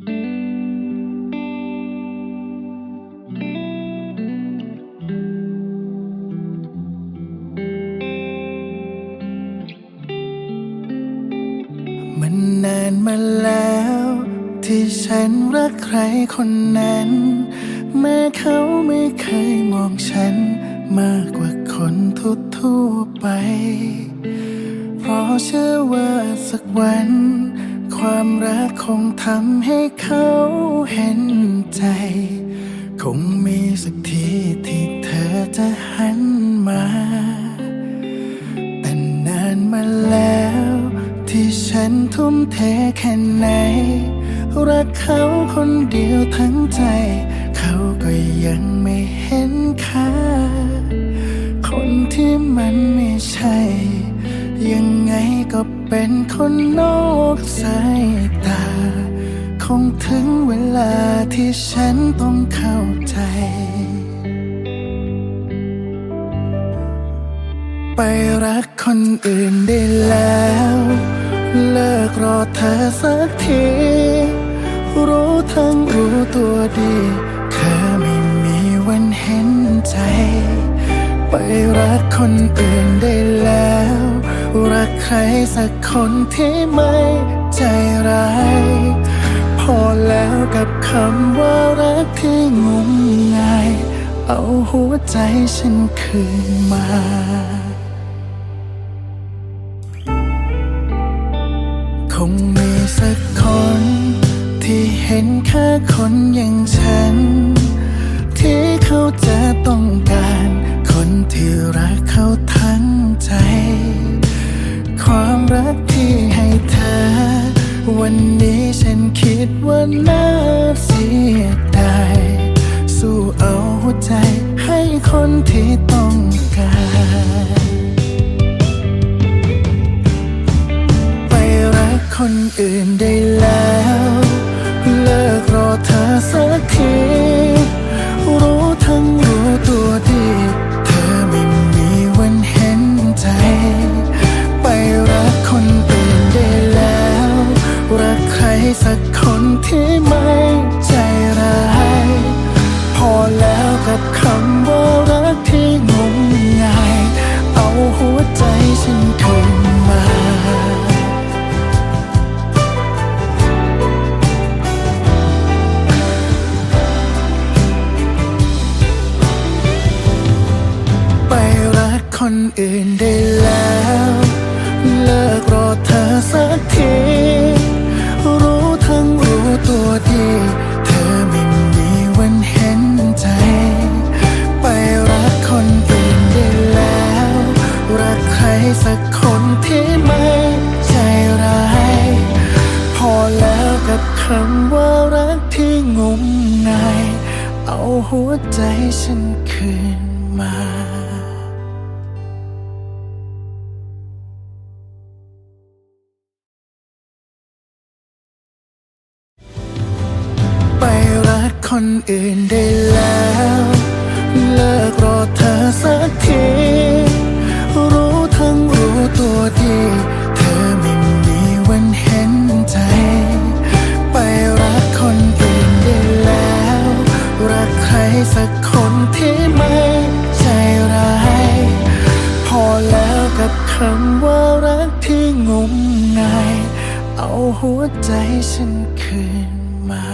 มันนานมาแล้ว ที่ฉันรักใครคนนั้น แม้เขาไม่เคยมองฉัน มากกว่าคนทั่วๆไป เพราะเชื่อว่าสักวัน ความรักคงทำให้เขาเห็นใจ คงมีสักทีที่เธอจะหันมา แต่นานมาแล้ว ที่ฉันทุ่มเทแค่ไหน รักเขาคนเดียวทั้งใจ เขาก็ยังไม่เห็นค่า คนที่มันไม่ใช่ ก็เป็นคนนอกสายตา คงถึงเวลาที่ฉันต้องเข้าใจ ไปรักคนอื่นได้แล้ว เลิกรอเธอสักที รู้ทั้งรู้ตัวดี เธอไม่มีวันเห็นใจ ไปรักคนอื่นได้แล้ว รักใครสักคนที่ไม่ใจร้าย พอแล้วกับคำว่ารักที่งมงาย เอาหัวใจฉันคืนมาคงมีสักคน ที่เห็นค่าคนอย่างฉัน ที่เขาจะต้องการ คนที่รักเขาท วันนี้ฉันคิดว่าน่าเสียดายสู้เอาหัวใจให้คนที่ต้องการไปรักคนอื่นได้แล้ว เลิกรอเธอสัก อื่นได้แล้ว เลิกรอเธอสักที รู้ทั้งรู้ตัวดี เธอไม่มีวันเห็นใจ ไปรักคนอื่นได้แล้ว รักใครสักคนที่ไม่ใจร้าย พอแล้วกับคำว่ารักที่งมงาย เอาหัวใจฉันคืนมา คนอื่นได้แล้ว เลิกรอเธอสักที รู้ทั้งรู้ตัวดี เธอไม่มีวันเห็นใจ ไปรักคนอื่นได้แล้ว รักใครสักคนที่ไม่ใจร้าย พอแล้วกับคำว่ารักที่งมงาย เอาหัวใจฉันคืนมา